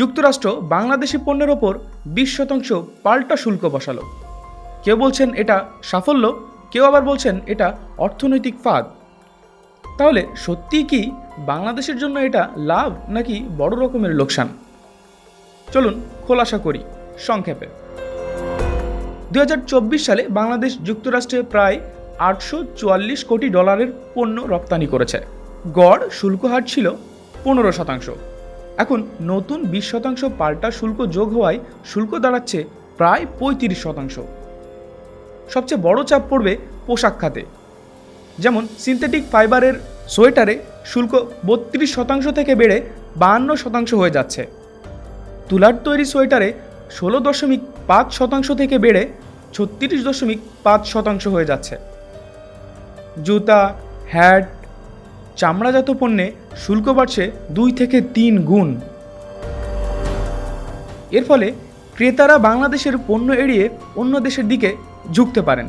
যুক্তরাষ্ট্র বাংলাদেশি পণ্যের ওপর বিশ শতাংশ পাল্টা শুল্ক বসালো। কেউ বলছেন এটা সাফল্য, কেউ আবার বলছেন এটা অর্থনৈতিক ফাঁদ। তাহলে সত্যিই কি বাংলাদেশের জন্য এটা লাভ নাকি বড় রকমের লোকসান? চলুন খোলাসা করি, সংক্ষেপে। দু হাজার চব্বিশ সালে বাংলাদেশ যুক্তরাষ্ট্রে প্রায় আটশো চুয়াল্লিশ কোটি ডলারের পণ্য রপ্তানি করেছে। গড় শুল্ক হার ছিল পনেরো শতাংশ। এখন নতুন বিশ শতাংশ পাল্টা শুল্ক যোগ হওয়ায় শুল্ক দাঁড়াচ্ছে প্রায় পঁয়ত্রিশ শতাংশ। সবচেয়ে বড় চাপ পড়বে পোশাক খাতে। যেমন সিনথেটিক ফাইবারের সোয়েটারে শুল্ক বত্রিশ শতাংশ থেকে বেড়ে বাহান্ন শতাংশ হয়ে যাচ্ছে। তুলার তৈরি সোয়েটারে ষোলো দশমিক পাঁচ শতাংশ থেকে বেড়ে ছত্রিশ দশমিক পাঁচ শতাংশ হয়ে যাচ্ছে। জুতা হ্যাট চামড়াজাত পণ্যে শুল্ক বাড়ছে দুই থেকে তিন গুণ। এর ফলে ক্রেতারা বাংলাদেশের পণ্য এড়িয়ে অন্য দেশের দিকে ঝুঁকতে পারেন।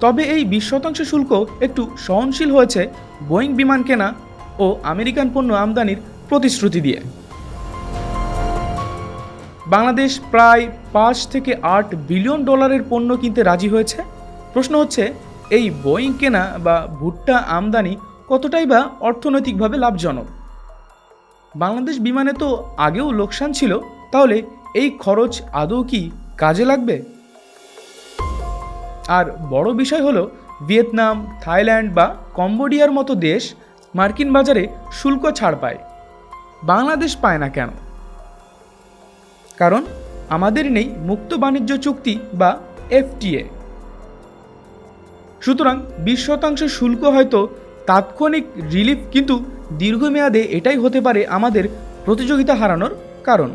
তবে এই বিশ শতাংশ শুল্ক একটু সহনশীল হয়েছে বোয়িং বিমান কেনা ও আমেরিকান পণ্য আমদানির প্রতিশ্রুতি দিয়ে। বাংলাদেশ প্রায় পাঁচ থেকে আট বিলিয়ন ডলারের পণ্য কিনতে রাজি হয়েছে। প্রশ্ন হচ্ছে, এই বোয়িং কেনা বা ভুট্টা আমদানি কতটাই বা অর্থনৈতিকভাবে লাভজনক? বাংলাদেশ বিমানে তো আগেও লোকসান ছিল, তাহলে এই খরচ আদৌ কি কাজে লাগবে? আর বড় বিষয় হলো, ভিয়েতনাম, থাইল্যান্ড বা কম্বোডিয়ার মতো দেশ মার্কিন বাজারে শুল্ক ছাড় পায়। বাংলাদেশ পায় না কেন? কারণ আমাদের নেই মুক্ত বাণিজ্য চুক্তি বা এফটিএ। সুতরাং বিশ শতাংশ শুল্ক হয়তো তাৎক্ষণিক রিলিফ কিন্তু দীর্ঘমেয়াদে এটাই হতে পারে আমাদের প্রতিযোগিতা হারানোর কারণ।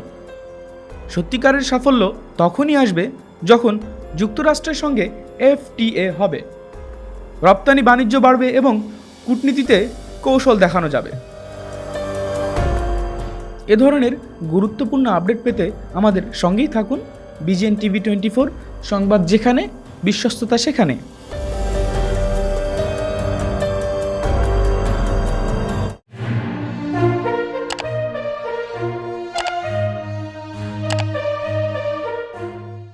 সত্যিকারের সাফল্য তখনই আসবে যখন যুক্তরাষ্ট্রের সঙ্গে এফটিএ হবে। রপ্তানি বাণিজ্য বাড়বে এবং কূটনীতিতে কৌশল দেখানো যাবে। এ ধরনের গুরুত্বপূর্ণ আপডেট পেতে আমাদের সঙ্গেই থাকুন বিজেএন টিভি টোয়েন্টি ফোর সংবাদ যেখানে, বিশ্বস্ততা সেখানে।